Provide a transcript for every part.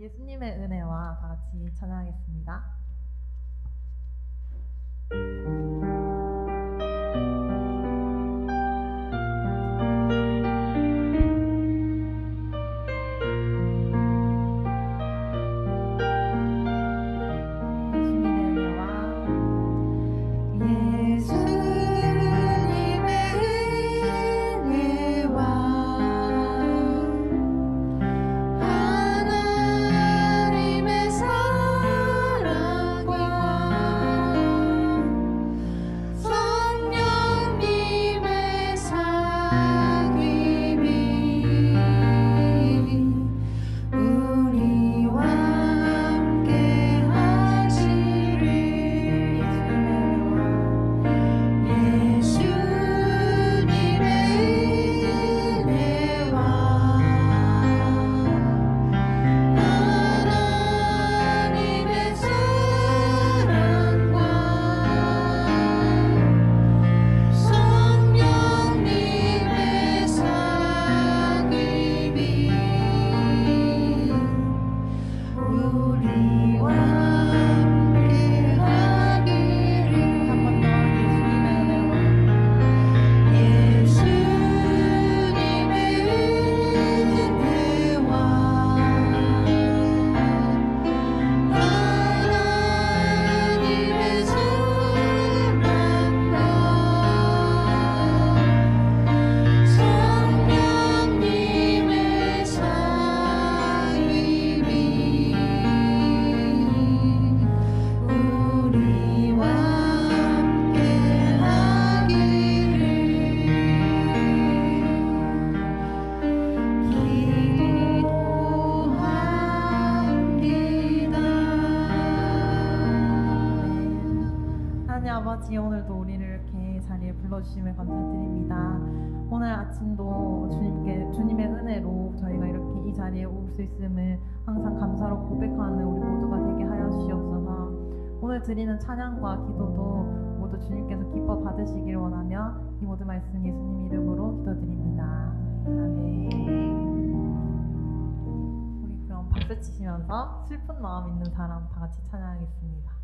예수님의 은혜와 다 같이 찬양하겠습니다. 아버지 오늘도 우리를 이렇게 자리에 불러주심에 감사드립니다. 오늘 아침도 주님께 주님의 은혜로 저희가 이렇게 이 자리에 올 수 있음을 항상 감사로 고백하는 우리 모두가 되게 하여 주시옵소서. 오늘 드리는 찬양과 기도도 모두 주님께서 기뻐 받으시길 원하며 이 모든 말씀 예수님 이름으로 기도드립니다. 아멘. 우리 그럼 박수 치시면서 슬픈 마음 있는 사람 다 같이 찬양하겠습니다.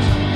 Josh.